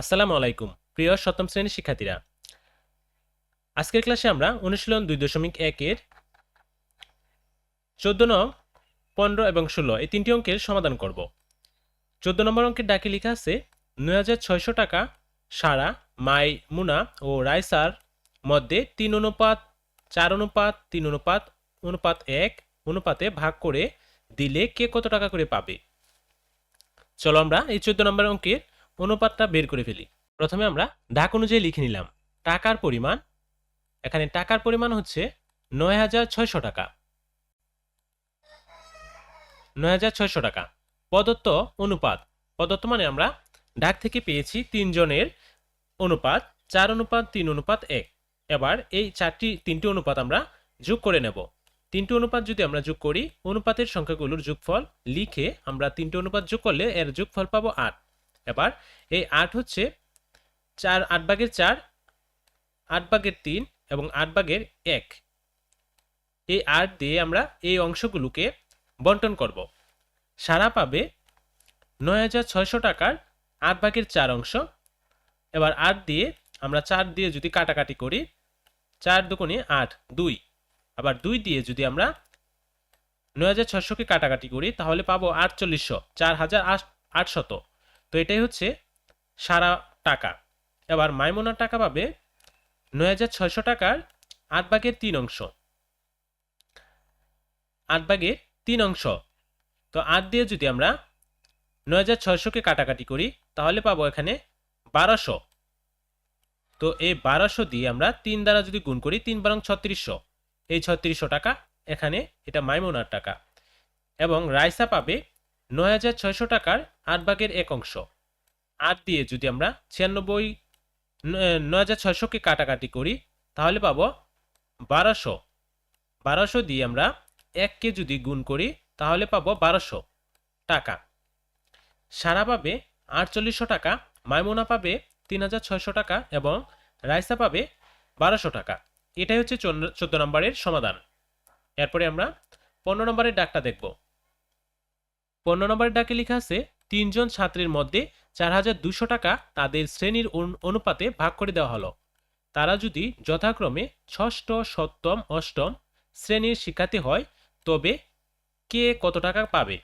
আসসালামু আলাইকুম, প্রিয় সপ্তম শ্রেণির শিক্ষার্থীরা। আজকের ক্লাসে আমরা অনুশীলন দুই দশমিক একের চোদ্দ নং, পনেরো এবং ষোলো এই তিনটি অঙ্কের সমাধান করব। চোদ্দ নম্বর অঙ্কের ডাকে লেখা আছে, নয় হাজার ছয়শো টাকা সারা, মাই, মুনা ও রাইসার মধ্যে তিন অনুপাত, চার অনুপাত, তিন অনুপাত অনুপাত এক, অনুপাতে ভাগ করে দিলে কে কত টাকা করে পাবে? চলো আমরা এই চোদ্দ নম্বর অঙ্কের অনুপাতটা বের করে ফেলি। প্রথমে আমরা ডাক অনুযায়ী লিখে নিলাম। টাকার পরিমাণ, এখানে টাকার পরিমাণ হচ্ছে নয় হাজার ছয়শো টাকা। নয় হাজার ছয়শো টাকা। প্রদত্ত অনুপাত। প্রদত্ত মানে আমরা ডাক থেকে পেয়েছি তিনজনের অনুপাত, চার অনুপাত, তিন অনুপাত, এক। এবার এই চারটি, তিনটি অনুপাত আমরা যোগ করে নেব। তিনটি অনুপাত যদি আমরা যোগ করি, অনুপাতের সংখ্যাগুলোর যোগফল লিখে আমরা তিনটি অনুপাত যোগ করলে এর যোগফল পাবো আট। এবার এই আট হচ্ছে চার, আট ভাগের চার, আট ভাগের তিন এবং আট ভাগের এক। এই আট দিয়ে আমরা এই অংশগুলোকে বন্টন করব। সারা পাবে নয় হাজার ছয়শো টাকার আট ভাগের চার অংশ। এবার আট দিয়ে আমরা চার দিয়ে যদি কাটাকাটি করি, চার দুগুণে আট, দুই। আবার দুই দিয়ে যদি আমরা নয় হাজার ছশোকে কাটাকাটি করি, তাহলে পাবো আটচল্লিশশো, চার হাজার আট, আটশত। তো এটাই হচ্ছে সারা টাকা। এবার মাইমোনার টাকা পাবে নয় হাজার ছয়শো টাকার আট ভাগের তিন অংশ। আট ভাগের তিন অংশ। তো আট দিয়ে যদি আমরা নয় হাজার ছয়শোকে কাটাকাটি করি, তাহলে পাবো এখানে বারোশো। তো এই বারোশো দিয়ে আমরা তিন দ্বারা যদি গুণ করি, তিন বারং ছত্রিশশো। এই ছত্রিশশো টাকা এখানে এটা মাইমোনার টাকা। এবং রাইসা পাবে নয় হাজার ছয়শো টাকার আট ভাগের এক অংশ। আট দিয়ে যদি আমরা ছিয়ানব্বই নয় হাজার ছয়শোকে কাটাকাটি করি, তাহলে পাবো বারোশো। বারোশো দিয়ে আমরা এককে যদি গুণ করি, তাহলে পাবো বারোশো টাকা। সারা পাবে আটচল্লিশশো টাকা, মাইমোনা পাবে তিন হাজার ছয়শো টাকা এবং রাইসা পাবে বারোশো টাকা। এটাই হচ্ছে চোদ্দ নম্বরের সমাধান। এরপরে আমরা পনেরো নম্বরের ডাকটা দেখব। পনেরো নম্বরের ডাকে লেখা আছে, তিনজন ছাত্রের মধ্যে চার হাজার দুশো টাকা তাদের শ্রেণির অনুপাতে ভাগ করে দেওয়া হলো। তারা যদি যথাক্রমে ষষ্ঠ, সপ্তম, অষ্টম শ্রেণির শিক্ষার্থী হয়, তবে কে কত টাকা পাবে?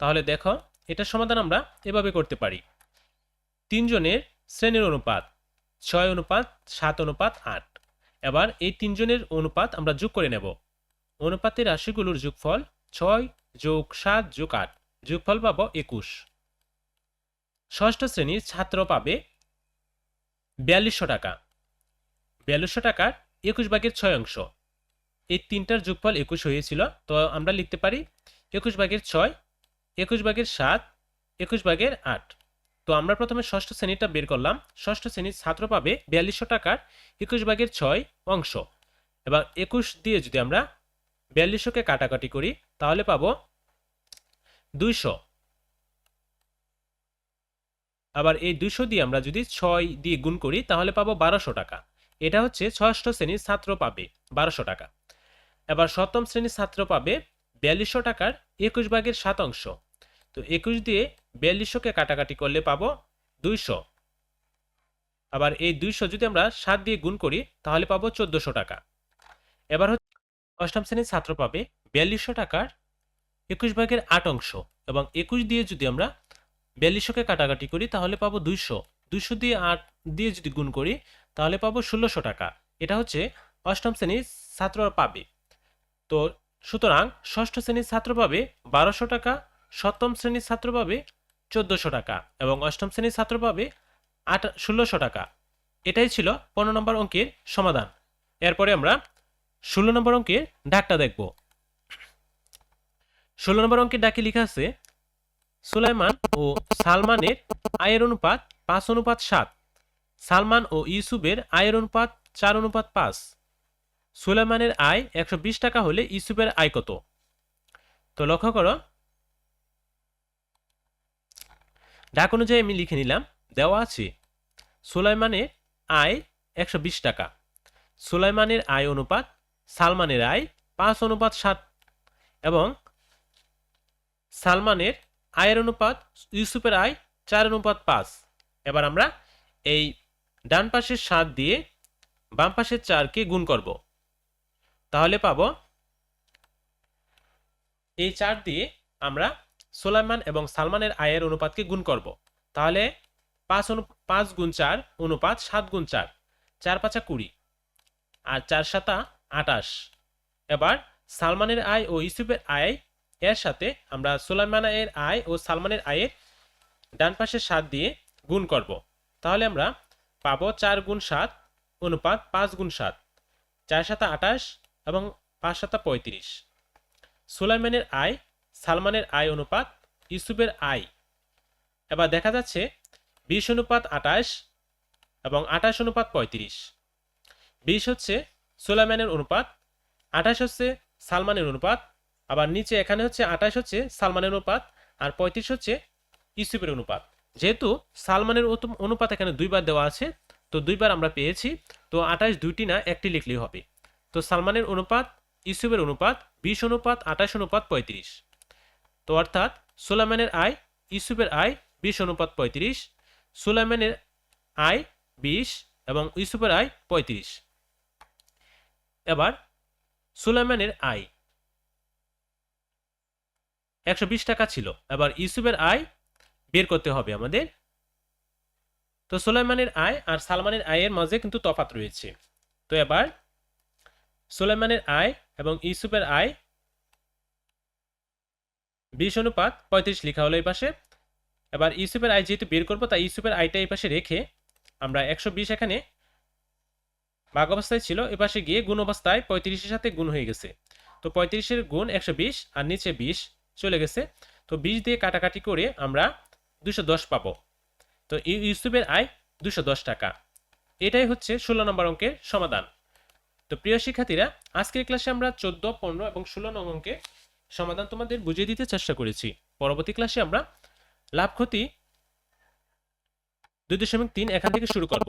তাহলে দেখো, এটার সমাধান আমরা এভাবে করতে পারি। তিনজনের শ্রেণির অনুপাত ছয় অনুপাত সাত অনুপাত আট। এবার এই তিনজনের অনুপাত আমরা যোগ করে নেব। অনুপাতের রাশিগুলোর যোগফল ছয় যোগ সাত, যোগ আট। যোগফল পাবো একুশ। ষষ্ঠ শ্রেণির ছাত্র পাবে বিয়াল্লিশশো টাকা। বিয়াল্লিশশো টাকার একুশ ভাগের ছয় অংশ। এই তিনটার যোগফল একুশ হয়েছিল, তো আমরা লিখতে পারি একুশ ভাগের ছয়, একুশ ভাগের সাত, একুশ ভাগের আট। তো আমরা প্রথমে ষষ্ঠ শ্রেণীটা বের করলাম। ষষ্ঠ শ্রেণির ছাত্র পাবে বিয়াল্লিশশো টাকার একুশ ভাগের ছয় অংশ। এবার একুশ দিয়ে যদি আমরা বিয়াল্লিশশোকে কাটাকাটি করি, তাহলে পাবো দুইশো। আবার এই দুইশো দিয়ে আমরা যদি ছয় দিয়ে গুণ করি, তাহলে পাবো বারোশো টাকা। এটা হচ্ছে ষষ্ঠ শ্রেণির ছাত্র পাবে বারোশো টাকা। এবার সপ্তম শ্রেণির ছাত্র পাবে বিয়াল্লিশশো টাকার একুশ ভাগের সাত অংশ। তো একুশ দিয়ে বিয়াল্লিশশোকে কাটাকাটি করলে পাবো দুইশো। আবার এই দুইশো যদি আমরা সাত দিয়ে গুণ করি, তাহলে পাবো চোদ্দশো টাকা। এবার অষ্টম শ্রেণির ছাত্র পাবে বিয়াল্লিশশো টাকার একুশ ভাগের আট অংশ এবং একুশ দিয়ে যদি আমরা বিয়াল্লিশশোকে কাটাকাটি করি, তাহলে পাবো দুইশো। দুইশো দিয়ে আট দিয়ে যদি গুণ করি, তাহলে পাবো ষোলোশো টাকা। এটা হচ্ছে অষ্টম শ্রেণির ছাত্ররা পাবে। তো সুতরাং ষষ্ঠ শ্রেণির ছাত্র পাবে বারোশো টাকা, সপ্তম শ্রেণির ছাত্র পাবে চোদ্দোশো টাকা এবং অষ্টম শ্রেণির ছাত্র পাবে আট, ষোলোশো টাকা। এটাই ছিল পনেরো নম্বর অঙ্কের সমাধান। এরপরে আমরা ষোলো নম্বর অঙ্কের ডাকটা দেখব। ষোলো নম্বর অঙ্কের ডাকে লেখা আছে, সুলাইমান ও সালমানের আয়ের অনুপাত পাঁচ, অনুপাত সাত। সালমান ও ইউসুফের আয়ের অনুপাত চার, অনুপাত পাঁচ। সুলাইমানের আয় একশো বিশ টাকা হলে ইউসুফের আয় কত? তো লক্ষ্য করো। ডাক অনুযায়ী আমি লিখে নিলাম, দেওয়া আছে, সুলাইমানের আয় একশো বিশ টাকা। সুলাইমানের আয় অনুপাত সালমানের আয় পাঁচ অনুপাত সাত এবং সালমানের আয়ের অনুপাত ইউসুফের আয় চার অনুপাত পাঁচ। এবার আমরা এই ডান পাশের সাত দিয়ে বাম পাশের চারকে গুণ করব। তাহলে পাব এই চার দিয়ে আমরা সোলাইমান এবং সালমানের আয়ের অনুপাতকে গুণ করব। তাহলে পাঁচ অনু, পাঁচ গুণ চার, অনুপাত সাত গুণ চার চার পাঁচা কুড়ি। আর চার সাতা আটাশ এবার সালমানের আয় ও ইউসুফের আয় এর সাথে আমরা সোলাইমান আয়ের আয় ও সালমানের আয়ের ডান পাশে সাত দিয়ে গুণ করব। তাহলে আমরা পাবো চার গুণ সাত অনুপাত পাঁচ গুণ সাত, চার সাতা আটাশ এবং পাঁচ সাতা পঁয়ত্রিশ। সুলাইমানের আয়, সালমানের আয় অনুপাত ইউসুফের আয়। এবার দেখা যাচ্ছে বিশ অনুপাত আটাশ এবং আটাশ অনুপাত পঁয়ত্রিশ। বিশ হচ্ছে সুলাইমানের অনুপাত, আঠাশ হচ্ছে সালমানের অনুপাত, আবার নিচে এখানে হচ্ছে আঠাশ হচ্ছে সালমানের অনুপাত, আর পঁয়ত্রিশ হচ্ছে ইউসুফের অনুপাত। যেহেতু সালমানের অনুপাত এখানে দুইবার দেওয়া আছে, তো দুইবার আমরা পেয়েছি, তো আঠাশ দুইটি না, একটি লিখলেই হবে। তো সালমানের অনুপাত, ইউসুফের অনুপাত, বিশ অনুপাত, আঠাশ অনুপাত, পঁয়ত্রিশ। তো অর্থাৎ সুলাইমানের আয়, ইউসুফের আয়, বিশ অনুপাত, পঁয়ত্রিশ। সুলাইমানের আয়, বিশ এবং ইউসুফের আয়, পঁয়ত্রিশ। এবার সুলাইমানের আয়। একশো বিশ টাকা ছিল। এবার ইউসুফের আয় বের করতে হবে আমাদের। তো সুলাইমানের আয় আর সালমানের আয়ের মাঝে কিন্তু তফাৎ রয়েছে। তো এবার সুলাইমানের আয় এবং ইউসুফের আয় বিশ অনুপাত পঁয়ত্রিশ লেখা হলো এই পাশে। এবার ইউসুফের আয় যেহেতু বের করব, তাই ইউসুফের আয়টা এই পাশে রেখে আমরা একশো বিশ এখানে ভাগ অবস্থায় ছিল এ পাশে গিয়ে গুণ অবস্থায় পঁয়ত্রিশের সাথে গুণ হয়ে গেছে। তো পঁয়ত্রিশের গুণ একশো বিশ, আর নিচে বিশ চলে গেছে। তো বিশ দিয়ে কাটাকাটি করে আমরা দুশো দশ পাবো। তো ইউসুফের আয় দুশো দশ টাকা। এটাই হচ্ছে ষোলো নম্বর অঙ্কের সমাধান। তো প্রিয় শিক্ষার্থীরা, আজকের ক্লাসে আমরা চোদ্দ, পনেরো এবং ষোলো নং অঙ্কের সমাধান তোমাদের বুঝিয়ে দিতে চেষ্টা করেছি। পরবর্তী ক্লাসে আমরা লাভ ক্ষতি দুই দশমিক তিন এখান থেকে শুরু করব।